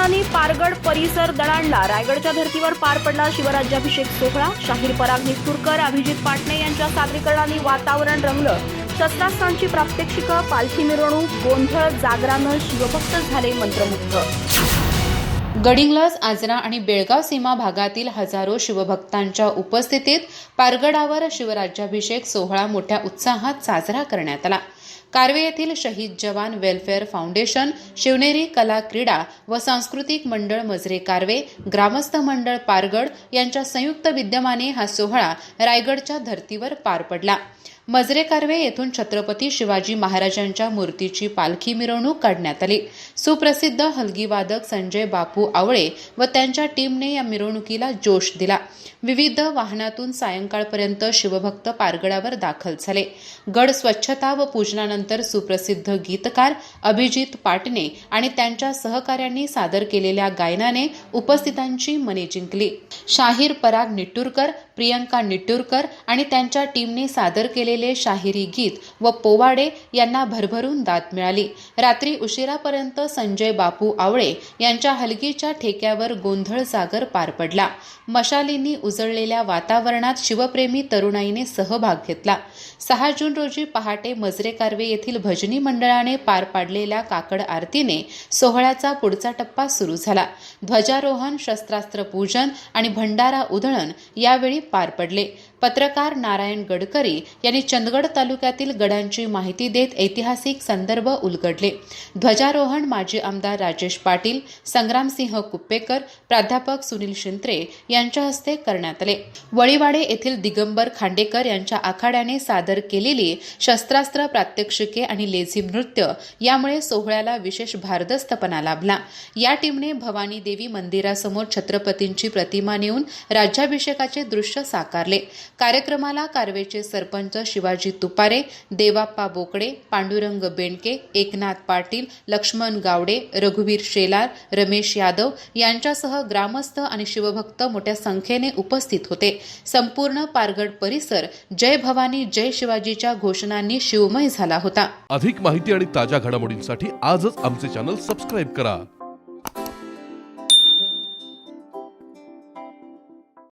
पोलिसांनी पारगड परिसर दणाणला रायगडच्या धर्तीवर पार पडला शिवराज्याभिषेक सोहळा. शाहीर पराग निस्तुरकर अभिजित पाटणे यांच्या सादरीकरणाने वातावरण रंगलं. शस्त्रास्त्रांची प्रात्यक्षिकं पालखी मिरवणूक गोंधळ जागरानं शिवभक्त झाले मंत्रमुग्ध. गडिंग्लज आजरा आणि बेळगाव सीमा भागातील हजारो शिवभक्तांच्या उपस्थितीत पारगडावर शिवराज्याभिषेक सोहळा मोठ्या उत्साहात साजरा करण्यात आला. कार्वे येथील शहीद जवान वेलफेअर फाउंडेशन शिवनेरी कला क्रीडा व सांस्कृतिक मंडळ मजरे कार्वे ग्रामस्थ मंडळ पारगड यांच्या संयुक्त विद्यमाने हा सोहळा रायगडच्या धर्तीवर पार पडला. मजरे कार्वे येथून छत्रपती शिवाजी महाराजांच्या मूर्तीची पालखी मिरवणूक काढण्यात आली. सुप्रसिद्ध हलगीवादक संजय बापू आवळे व त्यांच्या टीमने या मिरवणुकीला जोश दिला. विविध वाहनातून सायंकाळपर्यंत शिवभक्त पारगडावर दाखल झाले. गड स्वच्छता व पूजनानंतर सुप्रसिद्ध गीतकार अभिजित पाटणे आणि त्यांच्या सहकाऱ्यांनी सादर केलेल्या गायनाने उपस्थितांची मने जिंकली. शाहीर पराग निट्टूरकर प्रियंका निट्टूरकर आणि त्यांच्या टीमने सादर केलेले शाहिरी गीत व पोवाडे यांना भरभरून दाद मिळाली. रात्री उशिरापर्यंत संजय बापू आवळे यांच्या हलगीच्या ठेक्यावर गोंधळ जागर पार पडला. मशालींनी उजळलेल्या वातावरणात शिवप्रेमी तरुणाईने सहभाग घेतला. सहा जून रोजी पहाटे मजरे कर्वे येथील भजनी मंडळाने पार पाडलेल्या काकड आरतीने सोहळ्याचा पुढचा टप्पा सुरू झाला. ध्वजारोहण शस्त्रास्त्र पूजन आणि भंडारा उधळण यावेळी पार पडले. पत्रकार नारायण गडकरी यांनी चंदगड तालुक्यातील गडांची माहिती देत ऐतिहासिक संदर्भ उलगडले. ध्वजारोहण माजी आमदार राजेश पाटील संग्रामसिंह कुप्पेकर प्राध्यापक सुनील शिंत्रे यांच्या हस्ते करण्यात आले. वळीवाडे येथील दिगंबर खांडेकर यांच्या आखाड्याने सादर केलेली शस्त्रास्त्र प्रात्यक्षिके आणि लेझी नृत्य यामुळे सोहळ्याला विशेष भारदस्तपणा लाभला. या टीमने भवानी देवी मंदिरासमोर छत्रपतींची प्रतिमा नेऊन राज्याभिषेकाचे दृश्य साकारले. कार्यक्रमाला कार्वेचे सरपंच शिवाजी तुपारे देवाप्पा बोकडे पांडुरंग बेंडके एकनाथ पाटील लक्ष्मण गावडे रघुवीर शेलार रमेश यादव यांच्यासह ग्रामस्थ आणि शिवभक्त मोठ्या संख्येने उपस्थित होते. संपूर्ण पारगड परिसर जय भवानी जय शिवाजीच्या घोषणांनी शिवमय झाला होता. अधिक माहिती आणि ताज्या घडामोडींसाठी आजच आमचे चॅनल सबस्क्राईब करा.